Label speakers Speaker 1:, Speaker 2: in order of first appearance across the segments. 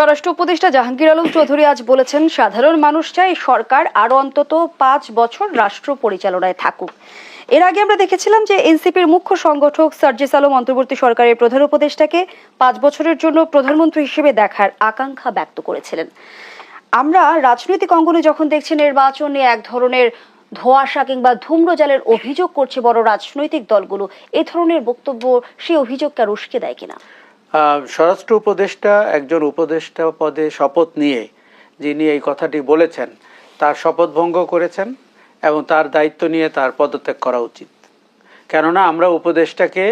Speaker 1: স্বরাষ্ট্র উপদেষ্টা জাহাঙ্গীর আলম চৌধুরী আজ বলেছেন, সাধারণ মানুষ চায় সরকার আরও অন্তত পাঁচ বছর রাষ্ট্র পরিচালনায় থাকুক। এর আগে আমরা দেখেছিলাম যে এনসিপির মুখ্য সংগঠক সার্জিস আলম অন্তর্বর্তী সরকারের প্রধান উপদেষ্টাকে পাঁচ বছরের জন্য প্রধানমন্ত্রী হিসেবে দেখার আকাঙ্ক্ষা ব্যক্ত করেছিলেন। আমরা রাজনৈতিক অঙ্গনে যখন দেখছি নির্বাচন নিয়ে এক ধরনের ধোঁয়াশা কিংবা ধূম্রজালের অভিযোগ করছে বড় রাজনৈতিক দলগুলো, এ ধরনের বক্তব্য সেই অভিযোগকে আর উস্কে দেয় কিনা?
Speaker 2: স্বরাষ্ট্র উপদেষ্টা একজন উপদেষ্টা পদে শপথ নিয়ে যিনি এই কথাটি বলেছেন, তার শপথ ভঙ্গ করেছেন এবং তার দায়িত্ব নিয়ে তার পদত্যাগ করা উচিত। কেননা আমরা উপদেষ্টাকে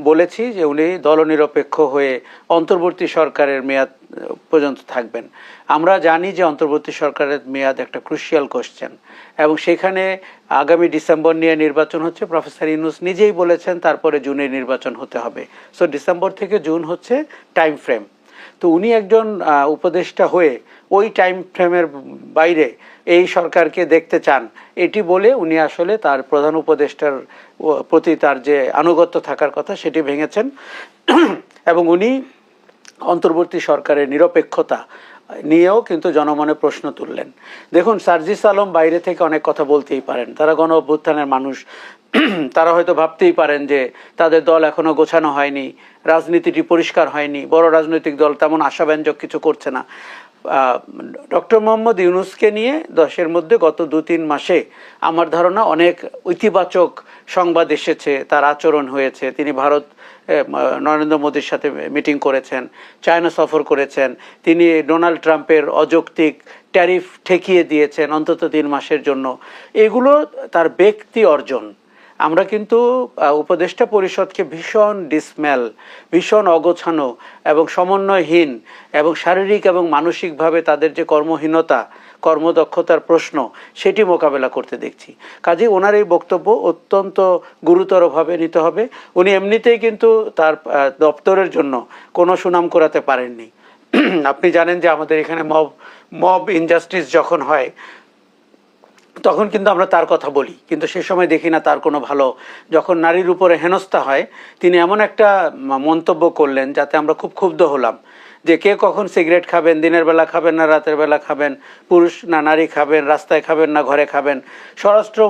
Speaker 2: বলেছি যে উনি দলনিরপেক্ষ হয়ে অন্তর্বর্তী সরকারের মেয়াদ পর্যন্ত থাকবেন। আমরা জানি যে অন্তর্বর্তী সরকারের মেয়াদ একটা ক্রুশিয়াল কোশ্চেন এবং সেখানে আগামী ডিসেম্বর নিয়ে নির্বাচন হচ্ছে। প্রফেসর ইউনুস নিজেই বলেছেন তারপরে জুনে নির্বাচন হতে হবে। সো ডিসেম্বর থেকে জুন হচ্ছে টাইম ফ্রেম তো উনি একজন উপদেষ্টা হয়ে ওই টাইম ফ্রেমের বাইরে এই সরকারকে দেখতে চান। এটি বলে উনি আসলে তার প্রধান উপদেষ্টার প্রতি তার যে আনুগত্য থাকার কথা সেটি ভেঙেছেন। এবং উনি অন্তর্বর্তী সরকারের নিরপেক্ষতা নিয়েও কিন্তু জনমনে প্রশ্ন তুললেন। দেখুন, সার্জিস আলম বাইরে থেকে অনেক কথা বলতেই পারেন। তারা গণ অভ্যুত্থানের মানুষ। তারা হয়তো ভাবতেই পারেন যে তাদের দল এখনও গোছানো হয়নি, রাজনীতিটি পরিষ্কার হয়নি, বড় রাজনৈতিক দল তেমন আশাব্যঞ্জক কিছু করছে না। ডক্টর মোহাম্মদ ইউনুসকে নিয়ে দশের মধ্যে গত দু তিন মাসে আমার ধারণা অনেক ইতিবাচক সংবাদ এসেছে, তার আচরণ হয়েছে। তিনি ভারত নরেন্দ্র মোদীর সাথে মিটিং করেছেন, চায়না সফর করেছেন। তিনি ডোনাল্ড ট্রাম্পের অযৌক্তিক ট্যারিফ ঠেকিয়ে দিয়েছেন অন্তত তিন মাসের জন্য। এগুলো তার ব্যক্তি অর্জন। আমরা কিন্তু উপদেষ্টা পরিষদকে ভীষণ ডিসমেল ভীষণ অগোছানো এবং সমন্বয়হীন এবং শারীরিক এবং মানসিকভাবে তাদের যে কর্মহীনতা, কর্মদক্ষতার প্রশ্ন, সেটি মোকাবেলা করতে দেখছি। কাজে ওনার এই বক্তব্য অত্যন্ত গুরুতরভাবে নিতে হবে। উনি এমনিতেই কিন্তু তার দপ্তরের জন্য কোনো সুনাম করাতে পারেননি। আপনি জানেন যে আমাদের এখানে মব মব ইনজাস্টিস যখন হয় তখন কিন্তু আমরা তার কথা বলি। কিন্তু সে সময় দেখি না তার কোনো ভালো। যখন নারীর উপরে হেনস্থা হয়, তিনি এমন একটা মন্তব্য করলেন যাতে আমরা খুব ক্ষুব্ধ হলাম যে কে কখন সিগারেট খাবেন, দিনের বেলা খাবেন না, রাতের বেলা খাবেন, পুরুষ না নারী খাবেন, রাস্তায় খাবেন না ঘরে খাবেন। স্বরাষ্ট্র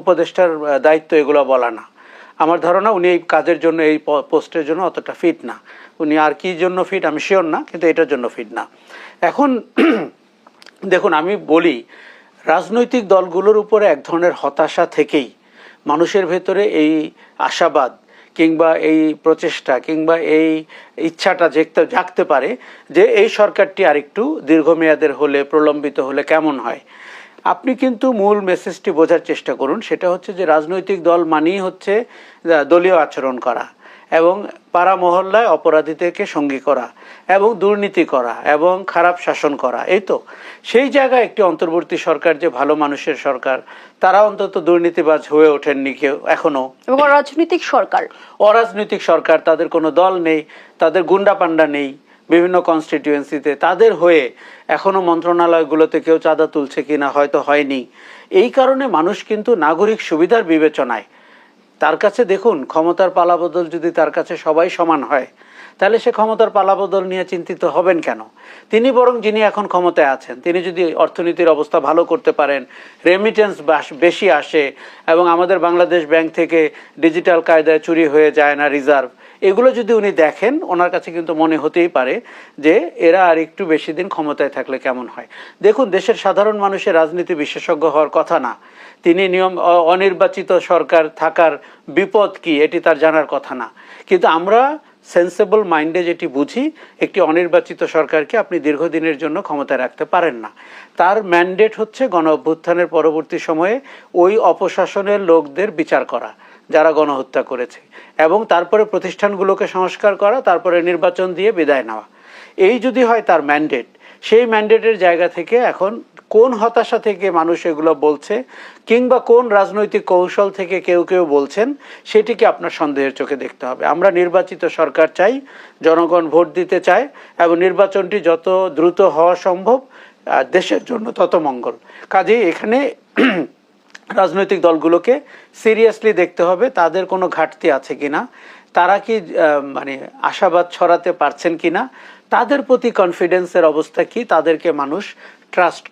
Speaker 2: উপদেষ্টার দায়িত্ব এগুলো বলা না। আমার ধারণা উনি এই কাজের জন্য, এই পোস্টের জন্য অতটা ফিট না। উনি আর কি জন্য ফিট আমি শিওর না, কিন্তু এটার জন্য ফিট না। এখন দেখুন, আমি বলি রাজনৈতিক দলগুলোর উপরে এক ধরনের হতাশা থেকেই মানুষের ভেতরে এই আশাবাদ কিংবা এই প্রচেষ্টা কিংবা এই ইচ্ছাটা জাগতে জাগতে পারে যে এই সরকারটি আরেকটু দীর্ঘমেয়াদের হলে, প্রলম্বিত হলে কেমন হয়। আপনি কিন্তু মূল মেসেজটি বোঝার চেষ্টা করুন, সেটা হচ্ছে যে রাজনৈতিক দল মানেই হচ্ছে দলীয় আচরণ করা। এবং পাড়া মহল্লায় অপরাধীদেরকে সঙ্গী করা এবং দুর্নীতি করা এবং খারাপ শাসন করা এই তো। সেই জায়গায় একটি অন্তর্বর্তী সরকার যে ভালো মানুষের সরকার তারা অন্তত দুর্নীতিবাজ হয়ে ওঠেননি কেউ এখনও।
Speaker 1: এবং রাজনৈতিক সরকার।
Speaker 2: অরাজনৈতিক সরকার তাদের কোনো দল নেই তাদের গুন্ডা পান্ডা নেই বিভিন্ন কনস্টিটিউয়েন্সিতে তাদের হয়ে এখনও মন্ত্রণালয়গুলোতে কেউ চাঁদা তুলছে কিনা হয়তো হয়নি। এই কারণে মানুষ কিন্তু নাগরিক সুবিধার বিবেচনায় তার কাছে দেখুন ক্ষমতার পালাবদল যদি তার কাছে সবাই সমান হয় তাহলে সে ক্ষমতার পালাবদল নিয়ে চিন্তিত হবেন কেন? তিনি বরং যিনি এখন ক্ষমতায় আছেন, তিনি যদি অর্থনীতির অবস্থা ভালো করতে পারেন রেমিটেন্স বেশি আসে এবং আমাদের বাংলাদেশ ব্যাংক থেকে ডিজিটাল কায়দায় চুরি হয়ে যায় না রিজার্ভ এগুলো যদি উনি দেখেন, ওনার কাছে কিন্তু মনে হতেই পারে যে এরা আর একটু বেশি দিন ক্ষমতায় থাকলে কেমন হয়। দেখুন, দেশের সাধারণ মানুষের রাজনীতি বিশেষজ্ঞ হওয়ার কথা না। তিনি নিয়ম অনির্বাচিত সরকার থাকার বিপদ কি, এটি তার জানার কথা না। কিন্তু আমরা সেন্সেবল মাইন্ডে যেটি বুঝি, একটি অনির্বাচিত সরকারকে আপনি দীর্ঘদিনের জন্য ক্ষমতায় রাখতে পারেন না। তার ম্যান্ডেট হচ্ছে গণ অভ্যুত্থানের পরবর্তী সময়ে ওই অপশাসনের লোকদের বিচার করা, যারা গণহত্যা করেছে, এবং তারপরে প্রতিষ্ঠানগুলোকে সংস্কার করা, তারপরে নির্বাচন দিয়ে বিদায় নেওয়া। এই যদি হয় তার ম্যান্ডেট সেই ম্যান্ডেটের জায়গা থেকে এখন কোন হতাশা থেকে মানুষ এগুলো বলছে কিংবা কোন রাজনৈতিক কৌশল থেকে কেউ কেউ বলছেন, সেটিকে আপনার সন্দেহের চোখে দেখতে হবে। আমরা নির্বাচিত সরকার চাই, জনগণ ভোট দিতে চায় এবং নির্বাচনটি যত দ্রুত হওয়া সম্ভব দেশের জন্য তত মঙ্গল। কাজেই এখানে রাজনৈতিক দলগুলোকে সিরিয়াসলি দেখতে হবে, তাদের কোনো ঘাটতি আছে কিনা, তারা কি মানে আশাবাদ ছড়াতে পারছেন কিনা, তাদের প্রতি কনফিডেন্সের অবস্থা কি, তাদেরকে মানুষ ট্রাস্ট